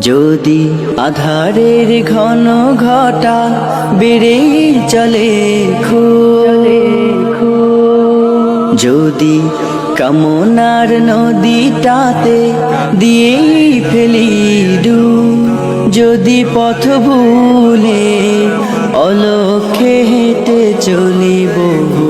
যদি আধারের ঘন ঘটা বেড়ে চলে যদি কামনার নদীটাতে দিয়ে ফেলি ডু যদি পথ ভুলে অলক্ষে হেঁটে চলি বহু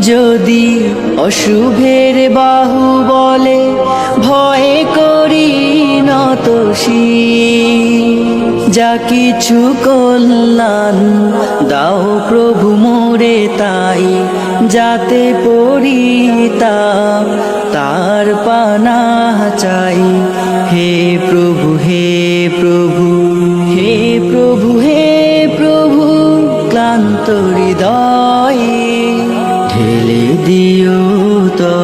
যদি অশুভের বাহু বলে ভয়ে করি নতসী যা কিছু কল্যাণ দাও প্রভু মোরে তাই, যাতে পড়িতা তার পানা চাই। হে প্রভু হে প্রভু হে প্রভু হে প্রভু, ক্লান্ত হৃদয়ে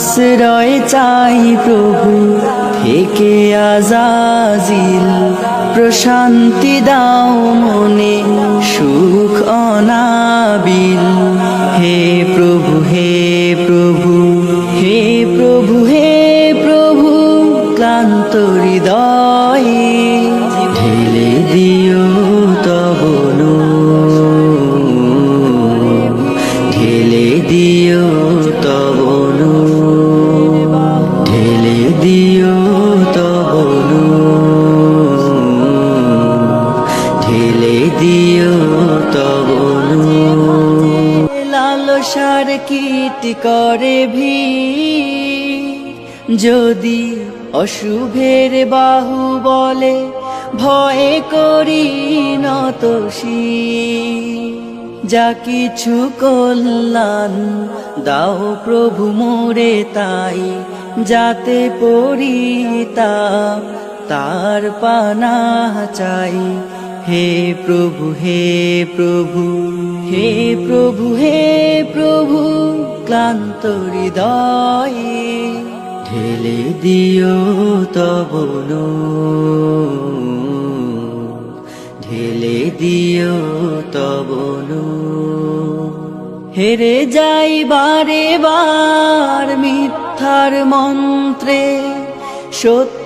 আশ্রয় চাই প্রভু। থেকে আজাজিল প্রশান্তি দাও মনে সুখ অনাবিল কীট করে ভি যদি অশুভের বাহু বলে, ভয়ে করি নতসী যা কিছু কল্যাণ দাও প্রভু মোরে তাই, যাতে পড়িতা তার পানা চাই। হে প্রভু হে প্রভু হে প্রভু হে প্রভু ক্লান্ত হৃদয়ে ঢেলে দিও তবন ঢেলে দিও তবন হেরে যাই বারে বার মিথ্যার মন্ত্রে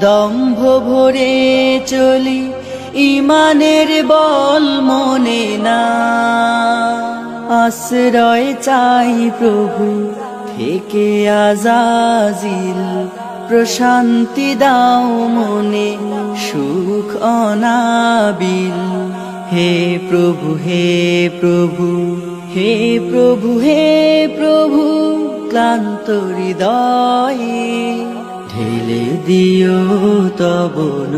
দম্ভ ভরে চলি, ইমানের বল মনে না। আশ্রয় চাই প্রভু, থেকে আজাজিল। প্রশান্তি দাও মনে, সুখ অনাবিল। হে প্রভু হে প্রভু হে প্রভু হে প্রভু, ক্লান্ত হৃদয়ে। ঢেলে দিও তবন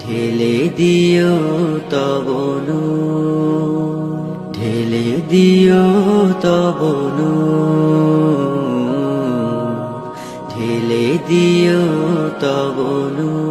ঢেলে দিও তবন ঢেলে দিও তবন ঢেলে দিও তবনু